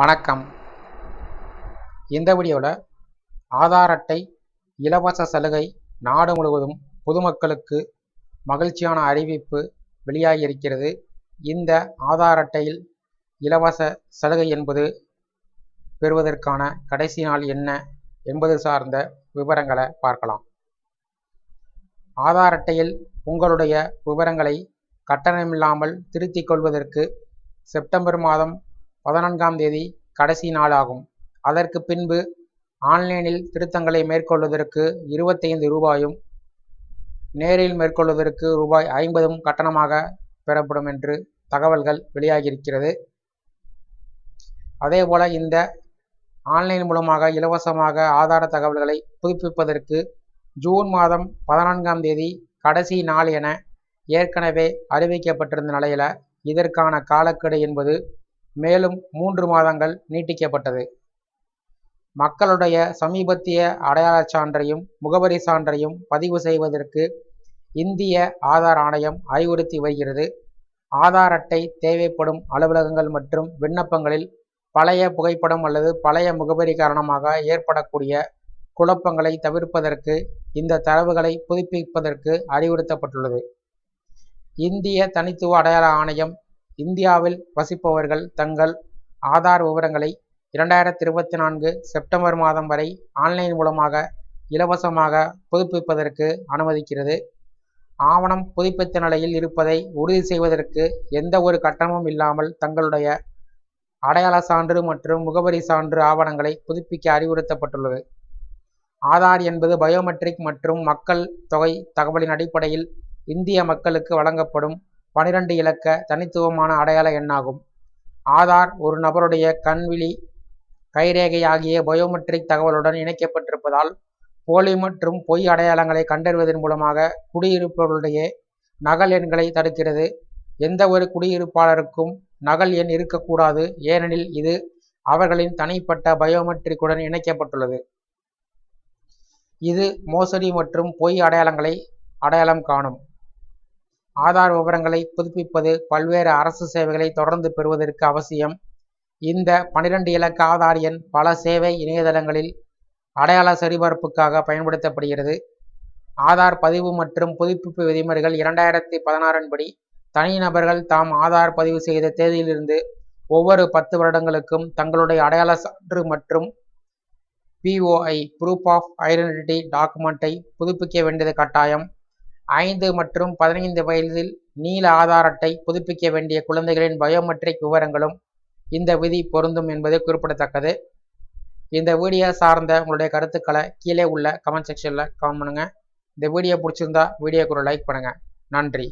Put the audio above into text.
வணக்கம். இந்த வீடியோவில் ஆதார் அட்டை இலவச சலுகை நாடு முழுவதும் பொதுமக்களுக்கு மகிழ்ச்சியான அறிவிப்பு வெளியாகி இருக்கிறது இந்த ஆதார் அட்டையில் இலவச சலுகை என்பது பெறுவதற்கான கடைசி நாள் என்ன என்பது சார்ந்த விவரங்களை பார்க்கலாம். ஆதார் அட்டையில் உங்களுடைய விவரங்களை கட்டணமில்லாமல் திருத்திக் கொள்வதற்கு செப்டம்பர் மாதம் பதினான்காம் தேதி கடைசி நாளாகும். அதற்கு பின்பு ஆன்லைனில் திருத்தங்களை மேற்கொள்வதற்கு இருபத்தைந்து ரூபாயும் நேரில் மேற்கொள்வதற்கு ரூபாய் ஐம்பதும் கட்டணமாக பெறப்படும் என்று தகவல்கள் வெளியாகியிருக்கிறது. அதேபோல இந்த ஆன்லைன் மூலமாக இலவசமாக ஆதார தகவல்களை புதுப்பிப்பதற்கு ஜூன் மாதம் பதினான்காம் தேதி கடைசி நாள் என ஏற்கனவே அறிவிக்கப்பட்டிருந்த நிலையில் இதற்கான காலக்கெடு என்பது மேலும் மூன்று மாதங்கள் நீட்டிக்கப்பட்டது. மக்களுடைய சமீபத்திய அடையாளச் சான்றையும் முகவரி சான்றையும் பதிவு செய்வதற்கு இந்திய ஆதார் ஆணையம் அறிவுறுத்தி வருகிறது. ஆதார் அட்டை தேவைப்படும் அலுவலகங்கள் மற்றும் விண்ணப்பங்களில் பழைய புகைப்படம் அல்லது பழைய முகவரி காரணமாக ஏற்படக்கூடிய குழப்பங்களை தவிர்ப்பதற்கு இந்த தரவுகளை புதுப்பிப்பதற்கு அறிவுறுத்தப்பட்டுள்ளது. இந்திய தனித்துவ அடையாள ஆணையம் இந்தியாவில் வசிப்பவர்கள் தங்கள் ஆதார் விவரங்களை இரண்டாயிரத்தி இருபத்தி நான்கு செப்டம்பர் மாதம் வரை ஆன்லைன் மூலமாக இலவசமாக புதுப்பிப்பதற்கு அனுமதிக்கிறது. ஆவணம் புதுப்பித்த நிலையில் இருப்பதை உறுதி செய்வதற்கு எந்த ஒரு கட்டணமும் இல்லாமல் தங்களுடைய அடையாள சான்று மற்றும் முகவரி சான்று ஆவணங்களை புதுப்பிக்க அறிவுறுத்தப்பட்டுள்ளது. ஆதார் என்பது பயோமெட்ரிக் மற்றும் மக்கள் தொகை தகவலின் அடிப்படையில் இந்திய மக்களுக்கு வழங்கப்படும் பனிரெண்டு இலக்க தனித்துவமான அடையாள எண்ணாகும். ஆதார் ஒரு நபருடைய கண்விழி கைரேகை ஆகிய பயோமெட்ரிக் தகவலுடன் இணைக்கப்பட்டிருப்பதால் போலி மற்றும் பொய் அடையாளங்களை கண்டறிவதன் மூலமாக குடியிருப்பவர்களுடைய நகல் எண்களை தடுக்கிறது. எந்த ஒரு குடியிருப்பாளருக்கும் நகல் எண் இருக்கக்கூடாது. ஏனெனில் இது அவர்களின் தனிப்பட்ட பயோமெட்ரிக்குடன் இணைக்கப்பட்டுள்ளது. இது மோசடி மற்றும் பொய் அடையாளங்களை அடையாளம் காணும். ஆதார் விவரங்களை புதுப்பிப்பது பல்வேறு அரசு சேவைகளை தொடர்ந்து பெறுவதற்கு அவசியம். இந்த பனிரெண்டு இலக்க ஆதார் எண் பல சேவை இணையதளங்களில் அடையாள சரிபார்ப்புக்காக பயன்படுத்தப்படுகிறது. ஆதார் பதிவு மற்றும் புதுப்பிப்பு விதிமுறைகள் இரண்டாயிரத்தி பதினாறின் படி தனிநபர்கள் தாம் ஆதார் பதிவு செய்த தேதியிலிருந்து ஒவ்வொரு பத்து வருடங்களுக்கும் தங்களுடைய அடையாள சான்று மற்றும் பிஓஐ ப்ரூஃப் ஆஃப் ஐடென்டிட்டி டாக்குமெண்ட்டை புதுப்பிக்க வேண்டியது கட்டாயம். ஐந்து மற்றும் பதினைந்து வயதில் நீல ஆதார் அட்டை புதுப்பிக்க வேண்டிய குழந்தைகளின் பயோமெட்ரிக் விவரங்களும் இந்த விதி பொருந்தும் என்பது குறிப்பிடத்தக்கது. இந்த வீடியோ சார்ந்த உங்களுடைய கருத்துக்களை கீழே உள்ள கமெண்ட் செக்ஷனில் கமெண்ட் பண்ணுங்கள் இந்த வீடியோ பிடிச்சிருந்தா வீடியோக்கு ஒரு லைக் பண்ணுங்கள் நன்றி.